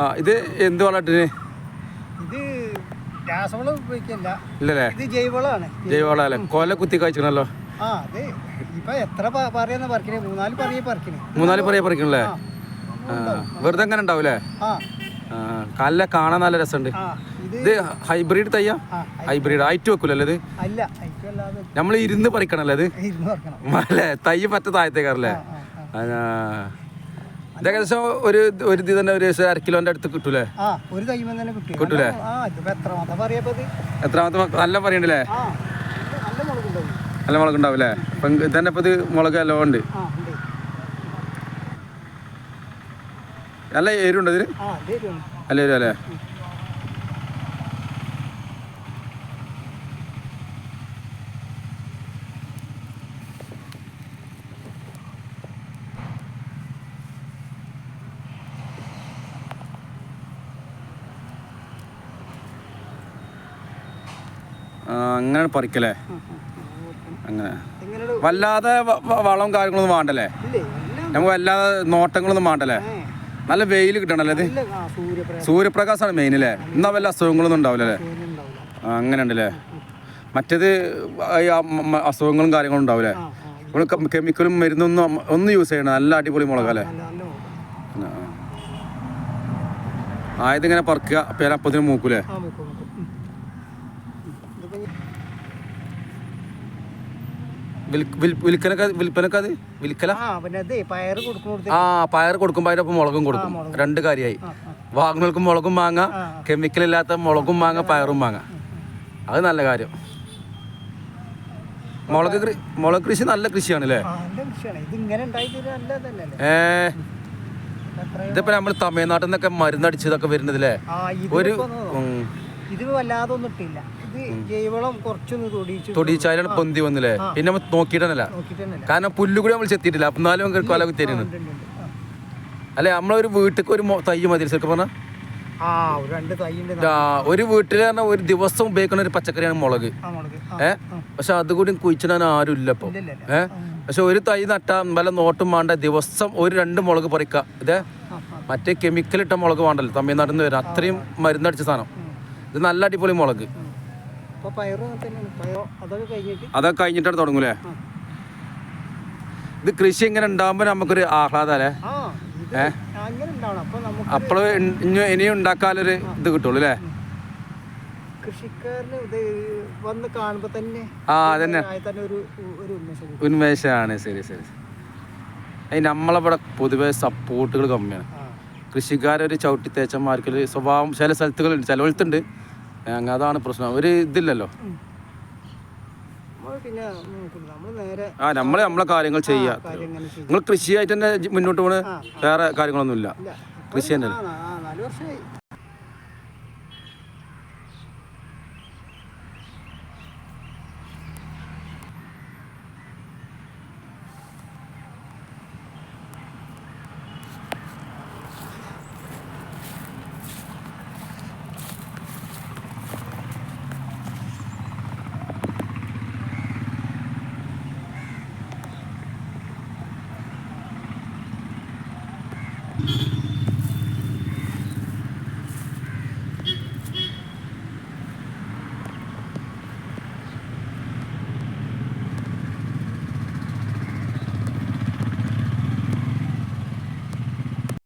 ആ ഇത് എന്ത് വളട്ടിന്? ഇത് രാസവളം ഉപയോഗിക്കില്ല. ഇല്ലല്ലേ? ഇത് ജൈവവളമാണ് ജൈവവളല്ലേ? കൊല കുത്തി കഴിച്ചണല്ലോ ആ അത്. ഇപ്പൊ എത്ര പറയുന്ന പറിക്കണേ? മൂന്നാൽ പറയ പറിക്കണേ. മൂന്നാൽ പറയ പറിക്കണല്ലേ? വെറുതെ അങ്ങനെ ഉണ്ടാവൂലേ? കല്ല കാണാൻ നല്ല രസമുണ്ട്. ഇത് ഹൈബ്രിഡ് തയ്യാ? ഹൈബ്രിഡ്. ആയിട്ട് വെക്കൂലല്ലേ ഇത്? നമ്മൾ ഇരുന്ന് പറിക്കണല്ലേ ഇത്? അല്ലേ? തയ്യ പറ്റ താഴത്തേക്കാറല്ലേ. ഇത് ഏകദേശം ഒരു ഒരു ഇത് തന്നെ ഒരു അര കിലോന്റെ അടുത്ത് കിട്ടൂലേ? ആ ഒരു തൈമ തന്നെ കിട്ടും. കിട്ടൂലേ? ആ ഇതിപ്പോ ഇത്? എത്രാമത്തെ മക്ക- നല്ല പറയണ്ടല്ലേ ആ ഇത് നല്ല മുളകുണ്ടാവും. നല്ല മുളക് ഉണ്ടാവില്ലേ ഇപ്പം ഇതന്നെ ഇപ്പൊ ഇത് മുളക് എല്ലാം ഉണ്ട്. ആ ഉണ്ട്. നല്ല എരിവുണ്ട് ഇതിന്? ആ ഇത്. നല്ല അങ്ങനെ പറിക്കല്ലേ. അങ്ങനെ. വല്ലാതെ വ- വ- വളവും കാര്യങ്ങളൊന്നും വേണ്ടല്ലേ? നമുക്ക് വല്ലാതെ നോട്ടങ്ങളൊന്നും വേണ്ടല്ലേ? നല്ല വെയിൽ കിട്ടണല്ലേ ഇത്? സൂര്യപ്രകാശം. സൂര്യപ്രകാശമാണ് മെയിൻ അല്ലേ എന്നാ വല്ല അസുഖങ്ങളൊന്നും ഉണ്ടാവില്ലല്ലേ ഉണ്ടാവില്ല. അങ്ങനെ ഉണ്ടല്ലേ മറ്റേത് അസുഖങ്ങളും കാര്യങ്ങളും ഉണ്ടാവില്ലേ? നമ്മൾ കെമിക്കലും മരുന്നൊന്നും ഒന്നും യൂസ് ചെയ്യണം നല്ല അടിപൊളി മുളകല്ലേ ആയതിങ്ങനെ പറക്കുക. പേരപ്പത്തിന് മൂക്കൂലേ ആ മുക്കും മുക്കും ഉം. ഇതിപ്പോ ഈ- വിൽ- വിൽ- വിൽക്കനൊക്കെ വിൽപ്പനൊക്കെ അത്? വിൽക്കല? ആ പയർ കൊടുക്കുമ്പോൾ അതിനൊപ്പം മുളകും കൊടുക്കും. രണ്ട് കാര്യമായി വാഹനങ്ങൾക്ക് വാങ്ങുകൾക്ക് മുളകും മാങ്ങ. കെമിക്കൽ ഇല്ലാത്ത മുളകും മാങ്ങ പയറും മാങ്ങ. അത് നല്ല കാര്യം. മുളക് മുളക് കൃഷി നല്ല കൃഷിയാണ് അല്ലേ ഏ. ഇതിപ്പോ നമ്മൾ തമിഴ്നാട്ടിൽ നിന്നൊക്കെ മരുന്നടിച്ചതൊക്കെ വരുന്നതില്ലേ ഒരു ഇത് വല്ലാതെ ഒന്നും ഇട്ടില്ല. ഇത് കുറച്ചൊന്ന് തൊടിയിച്ചു തൊടിച്ചാലാണ് പൊന്തി വന്നില്ലേ? പിന്നെ നമ്മൾ നോക്കിയിട്ടല്ല കാരണം പുല്ലു കൂടി നമ്മൾ ചെത്തിയിട്ടില്ല. അപ്പം എന്നാലും നമുക്ക് കൊല കുത്തിയിരുന്നു. അല്ലെ നമ്മളൊരു വീട്ടിൽ ഒരു തൈ മതി ശരിക്കും പറഞ്ഞാൽ ആ ഒരു വീട്ടിൽ പറഞ്ഞാൽ ഒരു ദിവസം ഉപയോഗിക്കുന്ന ഒരു പച്ചക്കറിയാണ് മുളക്. ആ മുളക്. ആ ഏ? പക്ഷെ അതുകൂടി കുഴിച്ചിടാൻ ആരും ഇല്ല ഇപ്പൊ. ഇല്ല, ഇല്ല. ഏ? പക്ഷെ ഒരു തൈ നട്ടാ വല്ല നോട്ടും വേണ്ട ദിവസം ഒരു രണ്ട് മുളക് പറിക്ക. ഇതേ. മറ്റേ കെമിക്കൽ ഇട്ട മുളക് വേണ്ടല്ലോ തമിഴ്നാട്ടിൽ നിന്ന് വരും. അത്രയും മരുന്നടിച്ച സാധനം. ഇത് നല്ല അടിപൊളി മുളക് അപ്പൊ പയറും അങ്ങനെ തന്നെയാണ് പയറോ അതൊക്കെ കഴിഞ്ഞിട്ട് അതൊക്കെ കഴിഞ്ഞിട്ടാണ് തുടങ്ങൂലേ? ഇത് കൃഷി ഇങ്ങനെ ഉണ്ടാകുമ്പോൾ നമുക്കൊരു ആഹ്ലാദല്ലേ? ഉണ്ടാവണം. അപ്പോൾ ഇനിയും ഉണ്ടാക്കാനൊരു ഇത് കിട്ടുള്ളൂ അല്ലേ? കൃഷിക്കാരന് ഇത് വന്ന് കാണുമ്പോൾ തന്നെ ആ അതന്നെ. ഉന്മേഷമാണ് ശരി ശരി. അതിന് നമ്മളവിടെ പൊതുവെ സപ്പോർട്ടുകൾ കമ്മിയാണ്. കൃഷിക്കാരൊരു ചവിട്ടി തേച്ചന്മാർക്ക് സ്വഭാവം ചില സ്ഥലത്തുകളുണ്ട് ചിലവഴുത്തുണ്ട് അങ്ങ് അതാണ് പ്രശ്നം. ഒരു ഇതില്ലല്ലോ. ആ നമ്മൾ നമ്മളെ കാര്യങ്ങൾ ചെയ്യുക ചെയ്യും. നിങ്ങൾ കൃഷിയായിട്ട് തന്നെ മുന്നോട്ട് പോണ് വേറെ കാര്യങ്ങളൊന്നുമില്ല. കൃഷി തന്നെ